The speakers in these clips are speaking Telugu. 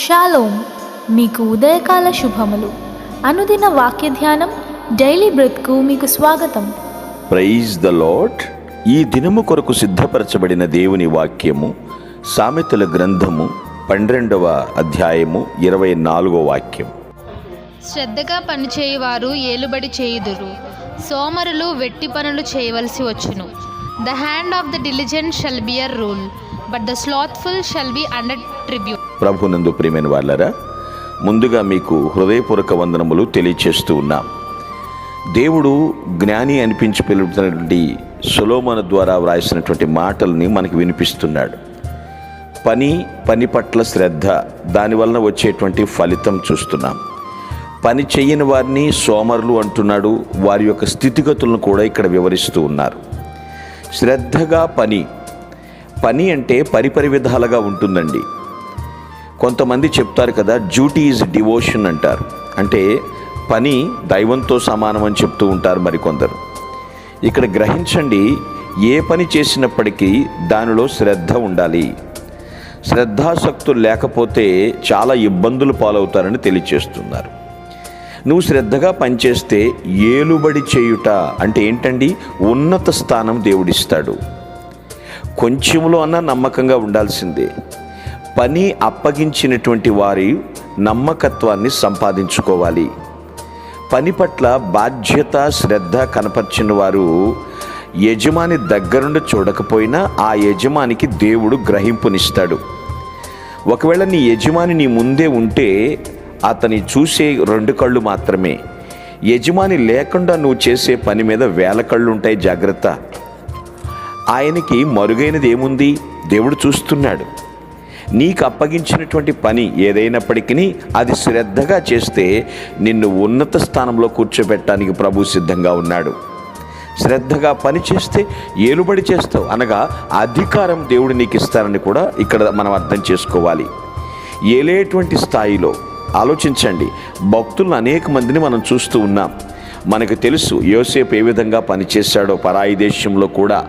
షాలోమ్ మీకు ఉదయకాల శుభములు. అనుదిన వాక్య ధ్యానం డైలీ బ్రెత్కు మీకు స్వాగతం. ప్రైజ్ ద లాడ్ ఈ దినము కొరకు సిద్ధపరచబడిన దేవుని వాక్యము సామెతల గ్రంథము పన్నెండవ అధ్యాయము ఇరవై నాలుగో వాక్యం. శ్రద్ధగా పనిచేయువారు ఏలుబడి చేయుదురు. సోమరులు వెట్టి పనులు చేయవలసి వచ్చును. The hand of the diligent shall be a rule but the slothful shall be under tribute ప్రభునందు ప్రియమైన వాళ్ళరా ముందుగా మీకు హృదయపూర్వక వందనములు తెలియచేస్తూ ఉన్నాం. దేవుడు జ్ఞాని అనిపించి పిలుపుతున్నటువంటి సులోమన ద్వారా వ్రాసినటువంటి మాటల్ని మనకి వినిపిస్తున్నాడు. పని పని పట్ల శ్రద్ధ దానివలన వచ్చేటువంటి ఫలితం చూస్తున్నాం. పని చేయని వారిని సోమరులు అంటున్నాడు వారి యొక్క స్థితిగతులను కూడా ఇక్కడ వివరిస్తూ ఉన్నారు. శ్రద్ధగా పని పని అంటే పరిపరి విధాలుగా ఉంటుందండి. కొంతమంది చెప్తారు కదా డ్యూటీ ఈజ్ డివోషన్ అంటారు. అంటే పని దైవంతో సమానం అని చెప్తూ ఉంటారు మరికొందరు ఇక్కడ గ్రహించండి ఏ పని చేసినప్పటికీ దానిలో శ్రద్ధ ఉండాలి. శ్రద్ధాసక్తులు లేకపోతే చాలా ఇబ్బందులు పాలవుతారని తెలియచేస్తున్నారు. నువ్వు శ్రద్ధగా పనిచేస్తే ఏలుబడి చేయుట అంటే ఏంటండి? ఉన్నత స్థానం దేవుడిస్తాడు. కొంచెంలో అన్నా నమ్మకంగా ఉండాల్సిందే. పని అప్పగించినటువంటి వారి నమ్మకత్వాన్ని సంపాదించుకోవాలి. పని పట్ల బాధ్యత శ్రద్ధ కనపరిచిన వారు యజమాని దగ్గరుండి చూడకపోయినా ఆ యజమానికి దేవుడు గ్రహింపునిస్తాడు. ఒకవేళ నీ యజమాని నీ ముందే ఉంటే అతని చూసే రెండు కళ్ళు మాత్రమే. యజమాని లేకుండా నువ్వు చేసే పని మీద వేల కళ్ళు ఉంటాయి జాగ్రత్త. ఆయనకి మరుగైనది ఏముంది? దేవుడు చూస్తున్నాడు. నీకు అప్పగించినటువంటి పని ఏదైనప్పటికీ అది శ్రద్ధగా చేస్తే నిన్ను ఉన్నత స్థానంలో కూర్చోబెట్టడానికి ప్రభు సిద్ధంగా ఉన్నాడు. శ్రద్ధగా పని చేస్తే ఏలుబడి చేస్తావు. అనగా అధికారం దేవుడు నీకు ఇస్తారని కూడా ఇక్కడ మనం అర్థం చేసుకోవాలి. ఏలేటువంటి స్థాయిలో ఆలోచించండి. భక్తులను అనేక మందిని మనం చూస్తూ ఉన్నాం. మనకు తెలుసు యోసేపు ఏ విధంగా పనిచేశాడో పరాయి దేశంలో కూడా.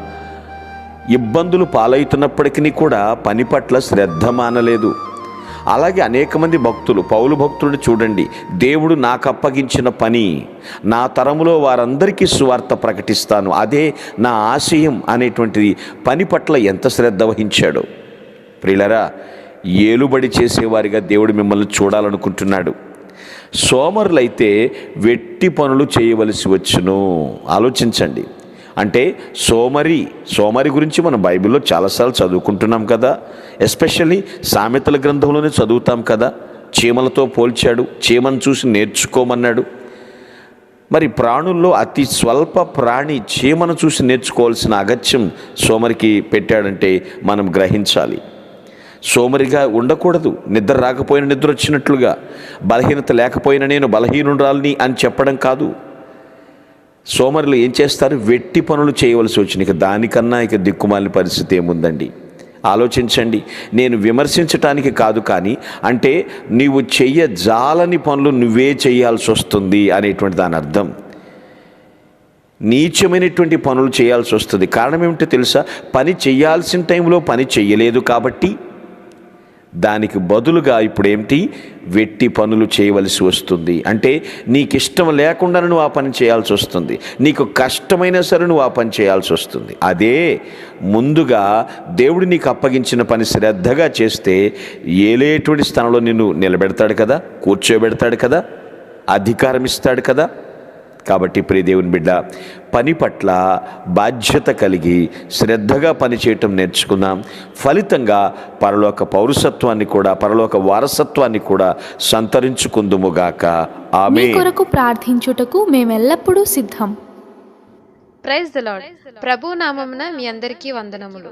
ఇబ్బందులు పాలవుతున్నప్పటికీ కూడా పని పట్ల శ్రద్ధ మానలేదు. అలాగే అనేక మంది భక్తులు పౌలు భక్తులను చూడండి దేవుడు నాకు అప్పగించిన పని నా తరములో వారందరికీ సువార్త ప్రకటిస్తాను అదే నా ఆశయం అనేటువంటిది పని పట్ల ఎంత శ్రద్ధ వహించాడో. ప్రియులరా ఏలుబడి చేసేవారిగా దేవుడు మిమ్మల్ని చూడాలనుకుంటున్నాడు. సోమరులైతే వెట్టి పనులు చేయవలసి వచ్చును. ఆలోచించండి. అంటే సోమరి సోమరి గురించి మనం బైబిల్లో చాలాసార్లు చదువుకుంటున్నాం కదా. ఎస్పెషల్లీ సామెతల గ్రంథంలోనే చదువుతాం కదా. చీమలతో పోల్చాడు చీమను చూసి నేర్చుకోమన్నాడు. మరి ప్రాణుల్లో అతి స్వల్ప ప్రాణి చీమను చూసి నేర్చుకోవాల్సిన అగత్యం సోమరికి పెట్టాడంటే మనం గ్రహించాలి. సోమరిగా ఉండకూడదు నిద్ర రాకపోయిన నిద్ర వచ్చినట్లుగా. బలహీనత లేకపోయినా నేను బలహీనురాలిని అని చెప్పడం కాదు. సోమరులు ఏం చేస్తారు? వెట్టి పనులు చేయవలసి వచ్చిన ఇక దానికన్నా ఇక దిక్కుమాలిన పరిస్థితి ఏముందండి? ఆలోచించండి. నేను విమర్శించటానికి కాదు కానీ అంటే నీవు చెయ్య జాలని పనులు నువ్వే చేయాల్సి వస్తుంది అనేటువంటి దాని అర్థం. నీచమైనటువంటి పనులు చేయాల్సి వస్తుంది. కారణం ఏమిటో తెలుసా? పని చేయాల్సిన టైంలో పని చెయ్యలేదు కాబట్టి దానికి బదులుగా ఇప్పుడు ఏమిటి వెట్టి పనులు చేయవలసి వస్తుంది. అంటే నీకు ఇష్టం లేకుండా నువ్వు ఆ పని చేయాల్సి వస్తుంది. నీకు కష్టమైనా సరే నువ్వు ఆ పని చేయాల్సి వస్తుంది. అదే ముందుగా దేవుడు నీకు అప్పగించిన పని శ్రద్ధగా చేస్తే ఏలేటువంటి స్థానంలో నిన్ను నిలబెడతాడు కదా? కూర్చోబెడతాడు కదా? అధికారం ఇస్తాడు కదా? కాబట్టి ప్రియ దేవుని బిడ్డ పని పట్ల బాధ్యత కలిగి శ్రద్ధగా పనిచేయటం నేర్చుకుందాం. ఫలితంగా పరలోక పౌరసత్వాన్ని కూడా పరలోక వారసత్వాన్ని కూడా సంతరించుకుందుముగాక ఆమె కొరకు ప్రార్థించుటకు మేమెల్లప్పుడూ సిద్ధం. ప్రైజ్ ద ప్రభు నామమున మీ అందరికీ వందనములు.